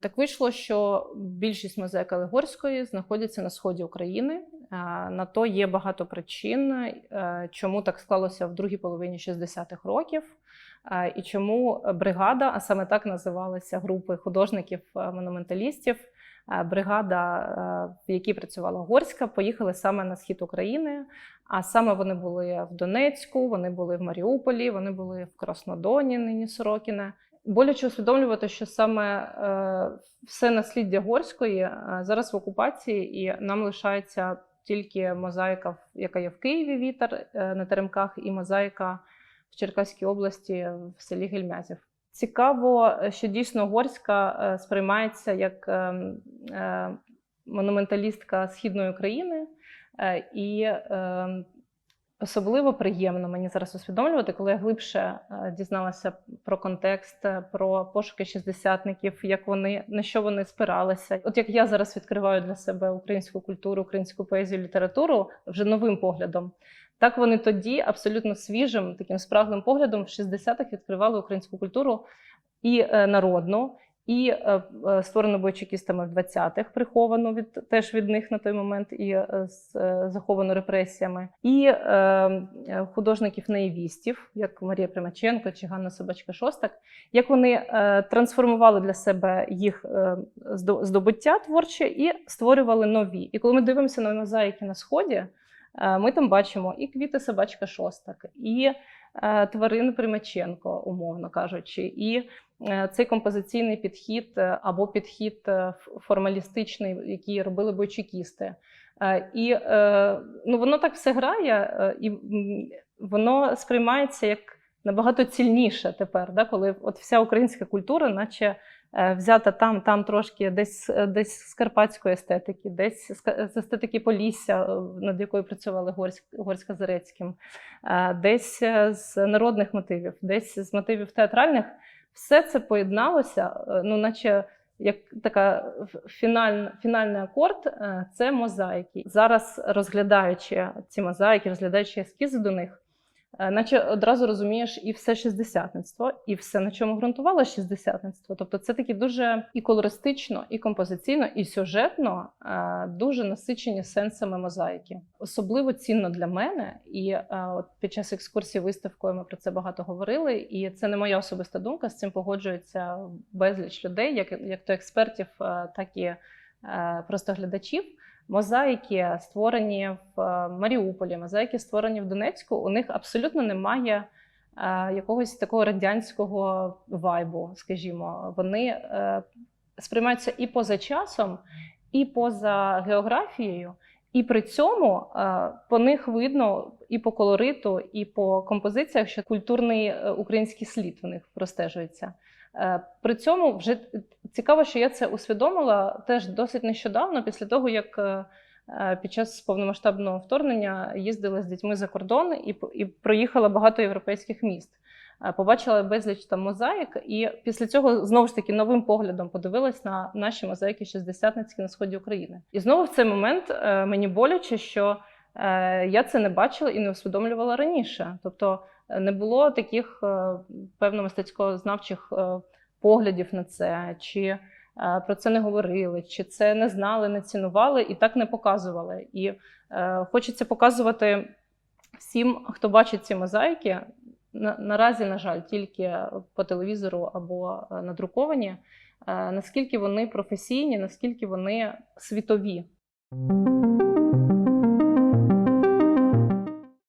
Так вийшло, що більшість мозаїк Алегорської знаходяться на сході України. На то є багато причин, е, чому так склалося в другій половині 60-х років, і чому бригада, а саме так називалися групи художників-монументалістів. Е, Бригада, е, в якій працювала Горська, поїхали саме на схід України. А саме вони були в Донецьку, вони були в Маріуполі, вони були в Краснодоні, нині Сорокіне. Боляче усвідомлювати, що саме е, все насліддя горської зараз в окупації, і нам лишається тільки мозаїка, яка є в Києві вітер на теремках, і мозаїка в Черкаській області в селі Гельмязів. Цікаво, е, що дійсно горська е, сприймається як е, е, монументалістка східної України, і е, Особливо приємно мені зараз усвідомлювати, коли я глибше дізналася про контекст, про пошуки шістдесятників, як вони на що вони спиралися. От як я зараз відкриваю для себе українську культуру, українську поезію, літературу вже новим поглядом. Так вони тоді абсолютно свіжим, таким спраглим поглядом в 60-х відкривали українську культуру і е, народну, і е, е, бойчикістами в 20-х, приховану від теж від них на той момент і з- заховану репресіями, і художників наївістів, як Марія Примаченко чи Ганна Собачка Шостак, як вони трансформували для себе їх здобуття творче і створювали нові. І коли ми дивимося на мозаїки на сході, ми там бачимо і квіти собачка Шостак, і е, тварин Примаченко, умовно кажучи, і е, цей композиційний підхід е, або підхід е, формалістичний, який робили бойчикісти. Е, І е, ну, воно так все грає, е, і воно сприймається як набагато цільніше тепер, да, коли от вся українська культура, наче е, взята там, там трошки десь, е, десь з карпатської естетики, десь з естетики Полісся, е, над якою працювали Горськ, Горська Зарецьким, е, десь е, з народних мотивів, десь з мотивів театральних. Все це поєдналося, е, ну, наче як така фіналь, фінальний акорд е, це мозаїки. Зараз розглядаючи ці мозаїки, розглядаючи ескізи до них, е, наче одразу розумієш і все шістдесятництво, і все, на чому ґрунтувало шістдесятництво. Тобто це такі дуже і колористично, і композиційно, і сюжетно е, дуже насичені сенсами мозаїки. Особливо цінно для мене, і е, от під час екскурсії виставкою ми про це багато говорили. І це не моя особиста думка. З цим погоджується безліч людей, як, як то експертів, е, так і е, просто глядачів. Мозаїки створені в е, Маріуполі, мозаїки створені в Донецьку. У них абсолютно немає е, якогось такого радянського вайбу, скажімо. Вони е, сприймаються і поза часом, і поза географією. І при цьому по них видно і по колориту, і по композиціях, що культурний український слід в них простежується. При цьому вже цікаво, що я це усвідомила теж досить нещодавно, після того як е, е, під час повномасштабного вторгнення їздила з дітьми за кордон і, і проїхала багато європейських міст. Е, Побачила безліч там мозаїк, і після цього знову ж таки новим поглядом подивилась на наші мозаїки шістдесятницькі на сході України. І знову в цей момент мені боляче, що я це не бачила і не усвідомлювала раніше. Тобто не було таких певно мистецькознавчих поглядів на це, чи е, про це не говорили, чи це не знали, не цінували і так не показували. І е, хочеться показувати всім, хто бачить ці мозаїки. На, наразі, на жаль, тільки по телевізору або е, надруковані, наскільки вони професійні, наскільки вони світові.